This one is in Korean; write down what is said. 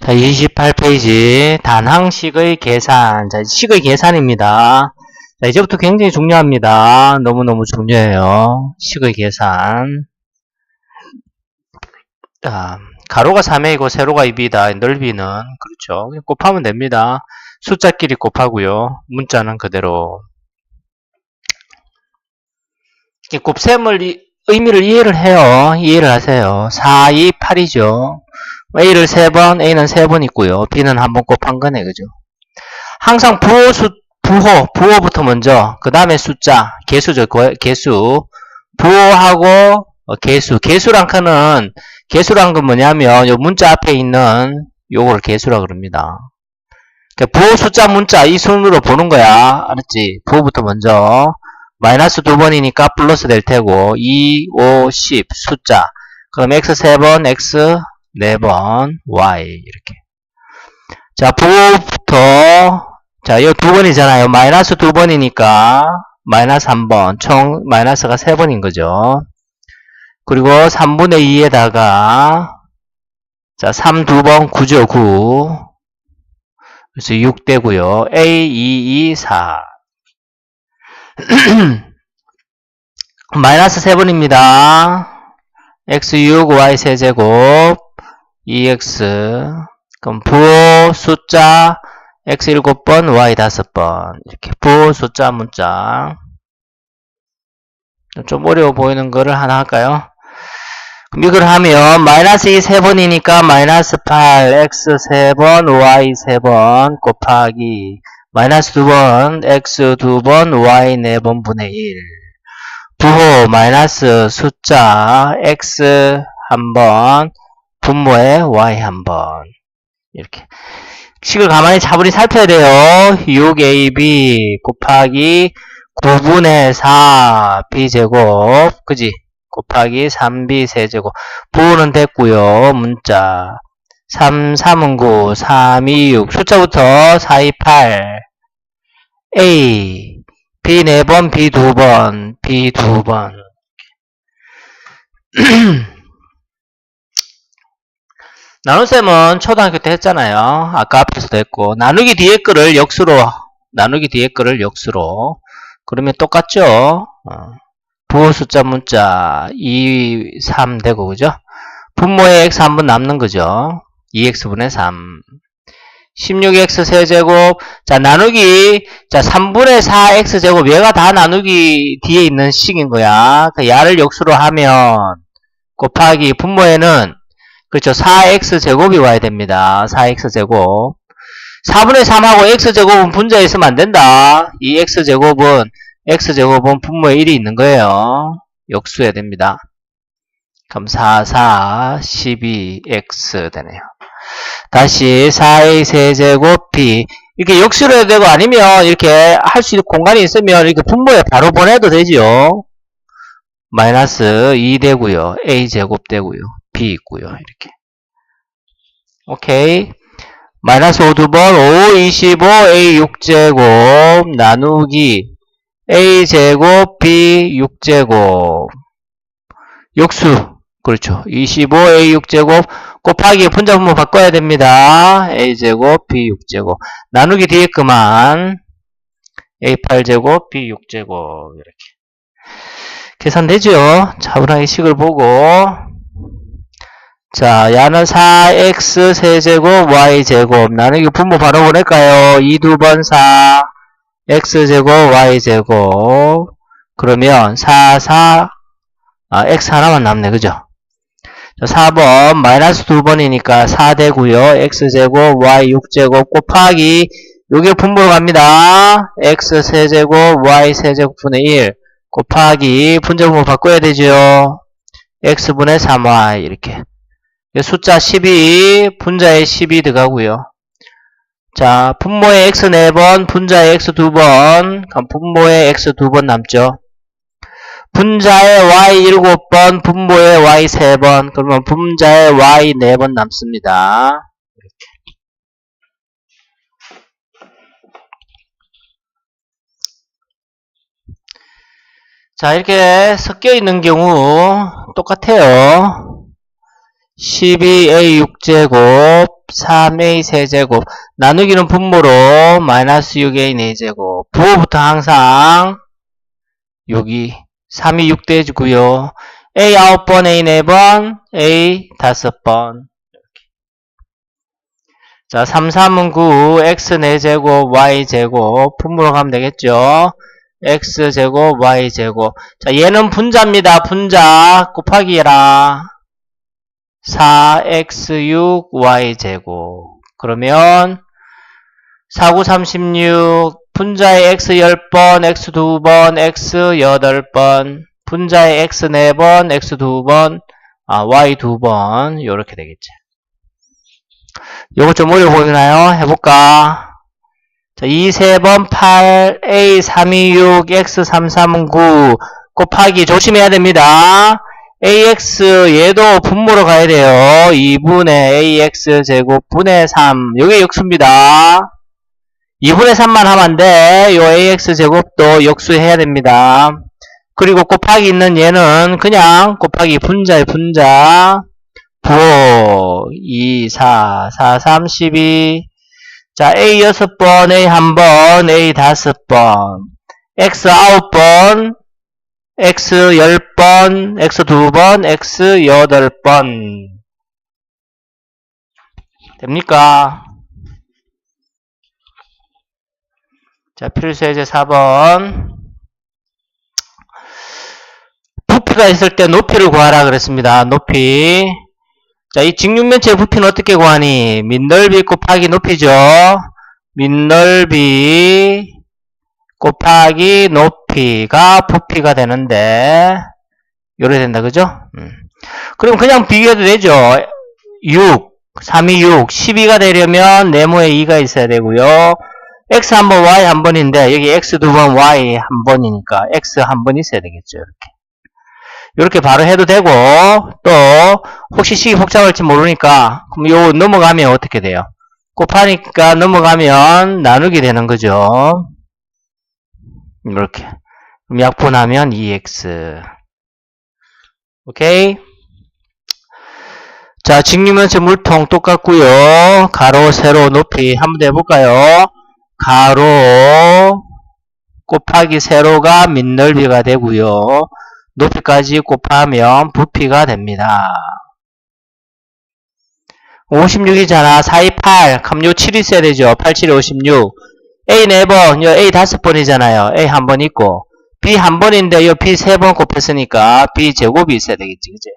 자, 28페이지 단항식의 계산. 자, 식의 계산입니다. 자, 이제부터 굉장히 중요합니다. 너무너무 중요해요. 식의 계산. 자, 가로가 3A고 세로가 2B다. 넓이는 그렇죠. 곱하면 됩니다. 숫자끼리 곱하고요. 문자는 그대로. 이 곱셈을 이- 의미를 이해를 해요. 이해를 하세요. 4, 2, 8이죠. A를 3번, A는 3번 있고요. B는 한 번 곱한 거네, 그죠? 항상 부호 수, 부호, 부호부터 먼저, 그 다음에 숫자, 개수죠, 거- 개수. 부호하고 어, 개수. 개수란 칸은, 개수란 건 뭐냐면, 요 문자 앞에 있는 요거를 개수라 그럽니다. 그러니까 부호 숫자 문자 이 순으로 보는 거야. 알았지? 부호부터 먼저. 마이너스 두 번이니까 플러스 될 테고, 2, 5, 10 숫자. 그럼 x 3번, x 4번, y 이렇게. 자, 부호부터 자, 이 두 번이잖아요. 마이너스 두 번이니까 마이너스 한 번, 총 마이너스가 세 번인 거죠. 그리고 3분의 2에다가 자, 3 두 번 9죠, 9. 그래서 6 되고요. A 2 2 4. 마이너스 세 번입니다. x6 y 세제곱 2x 그럼 부호 숫자 x 7번 y 5번. 이렇게 부호 숫자 문자 좀 어려워 보이는 거를 하나 할까요? 그럼 이걸 하면 마이너스 2 3번이니까 마이너스 8 x 3번 y 3번 곱하기 마이너스 2번 x 2번 y 4번 분의 1 부호 마이너스 숫자 x 한 번, 분모에 y 한 번. 이렇게. 식을 가만히 차분히 살펴야 돼요. 6ab 곱하기 9분의 4 b제곱. 그지? 곱하기 3b 세제곱. 부호는 됐고요. 문자. 3, 3은 9, 3, 2, 6. 숫자부터 4, 2, 8. a. B 4번, B 2번, B 2번. 나눗셈은 초등학교 때 했잖아요. 아까 앞에서도 했고. 나누기 뒤에 거를 역수로, 나누기 뒤에 거를 역수로. 그러면 똑같죠? 어. 부호 숫자 문자 2, 3 되고, 그죠? 분모에 x 한 번 남는 거죠. 2x분의 3. 16x 세제곱. 자, 나누기. 자, 3분의 4x제곱. 얘가 다 나누기 뒤에 있는 식인 거야. 그 야를 역수로 하면, 곱하기 분모에는, 그렇죠. 4x제곱이 와야 됩니다. 4x제곱. 4분의 3하고 x제곱은 분자에 있으면 안 된다. 이 x제곱은, x제곱은 분모에 1이 있는 거예요. 역수해야 됩니다. 그럼 4, 4, 12x 되네요. 다시 4a 세제곱 b 이렇게 역수로 해도 되고 아니면 이렇게 할 수 있는 공간이 있으면 이렇게 분모에 바로 보내도 되죠. 마이너스 2 되고요. a 제곱 되고요. B 있고요. 이렇게. 오케이. 마이너스 5 두 번, 5, 25, a 6제곱, 나누기, a 제곱, b 6제곱. 역수. 그렇죠. 25a 6제곱 곱하기 분자 분모 바꿔야 됩니다. a제곱 b 6제곱 나누기 뒤에 그만 a 8제곱 b 6제곱 이렇게 계산되죠? 차분하게 식을 보고 자 야는 4x 세제곱 y제곱 나누기 분모 바로 보낼까요? 2 두 번 4 x제곱 y제곱 그러면 4 4 아, x 하나만 남네 그죠? 4번 마이너스 2번이니까 4 되고요. x제곱 y 6제곱 곱하기 요게 분모로 갑니다. x 세제곱 y 세제곱분의 1 곱하기 분자분모 바꿔야 되죠. x분의 3y 이렇게 숫자 12 분자에 12 들어가고요. 자 분모에 x 4번 분자에 x 2번 그럼 분모에 x 2번 남죠. 분자의 y 7번, 분모의 y 3번, 그러면 분자의 y 4번 남습니다. 자, 이렇게 섞여 있는 경우 똑같아요. 12a 6제곱 3a 세제곱. 나누기는 분모로 마이너스 6a 4제곱. 부호부터 항상 여기 3이 6 되고요. A 9번 a 4번 a 5번. 자 3, 3은 9 x 4제곱 y 제곱. 분모로 가면 되겠죠? X제곱 y제곱. 자 얘는 분자입니다. 분자 곱하기라 4x6y제곱 그러면 4, 9, 36 분자의 x 10번 x 2번 x 8번 분자의 x 4번 x 2번 아, y 2번 요렇게 되겠죠 요거 좀 어려 보이나요? 해볼까? 자, 2, 3번 8, A 326, X 339 곱하기 조심해야 됩니다. AX 얘도 분모로 가야 돼요. 2분의 AX 제곱 분의 3. 요게 역수입니다. 2분의 3만 하면 안 돼. 요 AX 제곱도 역수해야 됩니다. 그리고 곱하기 있는 얘는 그냥 곱하기 분자의 분자. 부호 2, 4, 4, 3, 12 자, A 6번, A 1번, A 5번, X 9번, X 10번, X 2번, X 8번. 됩니까? 자, 필수예제 4번. 부피가 있을 때 높이를 구하라 그랬습니다. 높이. 자, 이 직육면체 부피는 어떻게 구하니? 밑넓이 곱하기 높이죠. 밑넓이 곱하기 높이 가 부피가 되는데 요래 된다, 그죠? 음. 그럼 그냥 비교해도 되죠. 6, 3이 6, 12가 되려면 네모에 2가 있어야 되고요. x 한 번, y 한 번인데 여기 x 두 번, y 한 번이니까 x 한 번 있어야 되겠죠. 이렇게. 이렇게 바로 해도 되고 또 혹시 식이 복잡할지 모르니까 그럼 요 넘어가면 어떻게 돼요? 곱하니까 넘어가면 나누게 되는 거죠. 이렇게 그럼 약분하면 2x 오케이 자 직육면체 물통 똑같고요 가로 세로 높이 한번 더 해볼까요? 가로 곱하기 세로가 밑넓이가 되고요 높이까지 곱하면 부피가 됩니다. 56이잖아. 4, 2, 8. 그럼 요 7이 있어야 되죠. 8, 7, 56. A 4번, 요 A 5번이잖아요. A 한 번 있고. B 한 번인데 요 B 3번 곱했으니까 B 제곱이 있어야 되겠지. 그지?